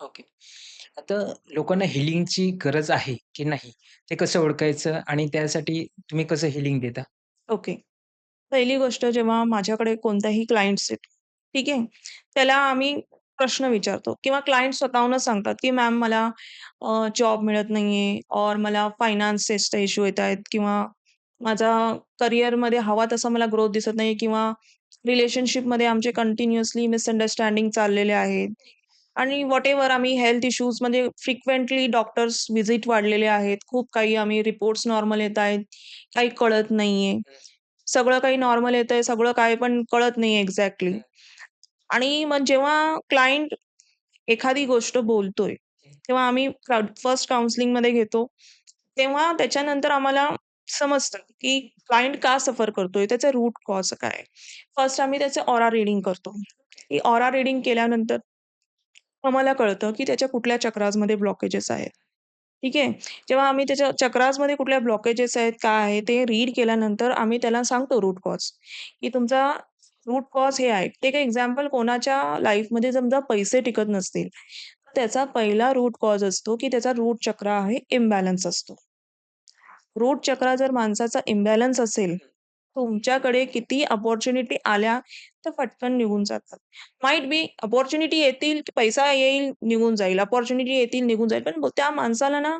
Okay. आता लोकांना हिलिंगची गरज आहे की नाही, ते कसं ओळखायचं आणि त्यासाठी तुम्ही कसं हिलिंग देता? ओके. पहिली गोष्ट जेव्हा माझ्याकडे कोणताही क्लायंट्स आहेत, ठीक आहे. त्याला आम्ही प्रश्न विचारतो किंवा क्लायंट स्वतःहूनच सांगतात, की "मॅम मला अ, जॉब मिळत नाहीये और मला फायनान्सेसचा इश्यू येत आहेत किंवा माझा करिअरमध्ये हवा तसा मला ग्रोथ दिसत नाही किंवा रिलेशनशिपमध्ये आमचे कंटिन्युअसली मिसअंडरस्टँडिंग चाललेले आहेत आणि व्हॉटएव्हर आम्ही हेल्थ इश्यूजमध्ये फ्रिक्वेंटली डॉक्टर्स व्हिजिट वाढलेले आहेत. खूप काही आम्ही रिपोर्ट्स नॉर्मल येत आहेत काही कळत नाहीये. सगळं काही नॉर्मल येतंय, सगळं काही पण कळत नाहीये एक्झॅक्टली." आणि मग जेव्हा क्लायंट एखादी गोष्ट बोलतोय, तेव्हा आम्ही फर्स्ट काउन्सिलिंगमध्ये घेतो. तेव्हा त्याच्यानंतर आम्हाला समजतं, की क्लायंट का सफर करतोय, त्याचं रूट कॉज काय फर्स्ट आम्ही त्याचं ऑरा रीडिंग करतो. ही ऑरा रीडिंग केल्यानंतर आम्हाला कळतं, की त्याच्या कुठल्या चक्रासमध्ये ब्लॉकेजेस आहेत. ठीक आहे. जेव्हा आम्ही त्याच्या चक्रासमध्ये कुठल्या ब्लॉकेजेस आहेत, काय आहे ते रीड केल्यानंतर आम्ही त्याला सांगतो रूट कॉज, की तुमचा रूट कॉज हे आहे. टेक एक्झाम्पल कोणाच्या लाईफमध्ये समजा पैसे टिकत नसतील, तर त्याचा पहिला रूट कॉज असतो, की त्याचा रूट चक्र आहे इम्बॅलन्स असतो. रूट चक्र जर माणसाचा इम्बॅलन्स असेल, तुमच्याकडे किती अपॉर्च्युनिटी आल्या, तर पटकन निघून जातात. माईट बी अपॉर्च्युनिटी येतील, पैसा येईल, निघून जाईल. अपॉर्च्युनिटी येतील, निघून जाईल. पण त्या माणसाला ना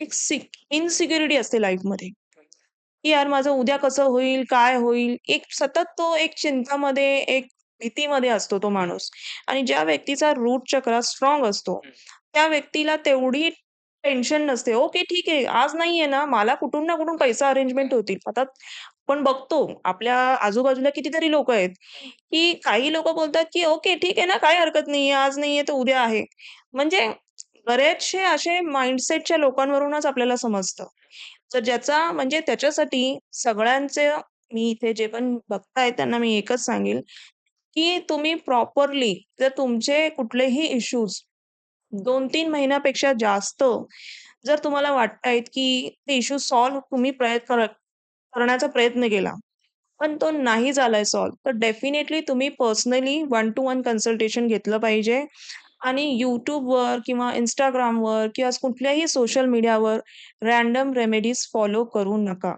एक सिक इन्सिक्युरिटी असते लाईफमध्ये, की यार माझं उद्या कसं होईल, काय होईल? एक सतत तो एक चिंतामध्ये, एक भीतीमध्ये असतो तो माणूस आणि ज्या व्यक्तीचा रूट चक्र स्ट्राँग असतो. त्या व्यक्तीला तेवढी टेन्शन नसते. ओके, ठीक आहे. आज नाहीये ना, मला कुठून ना कुठून पैसा अरेंजमेंट होतील. आता आपण बघतो आपल्या आजूबाजूला कितीतरी लोक आहेत, की काही लोक बोलतात, की "ओके, ठीक आहे ना, काही हरकत नाहीये. आज नाहीये तर उद्या आहे." म्हणजे बरेचसे असे माइंडसेटच्या लोकांवरूनच आपल्याला समजतं. तर ज्याचा म्हणजे त्याच्यासाठी सगळ्यांचे मी इथे जे पण बघताय त्यांना मी एकच सांगेल, की तुम्ही प्रॉपरली जर तुमचे कुठलेही इश्यूज 2-3 महिन्यापेक्षा जास्त जर तुम्हाला वाटतायत, की ते इश्यू सॉल्व्ह तुम्ही प्रयत्न करण्याचा प्रयत्न केला, पण तो नाही झालाय सॉल्व्ह, तर डेफिनेटली तुम्ही personally one to one consultation घेतलं पाहिजे. आणि यूट्यूबवर किंवा इंस्टाग्रामवर किंवा कुठल्याही सोशल मीडियावर रॅन्डम रेमेडीज फॉलो करू नका.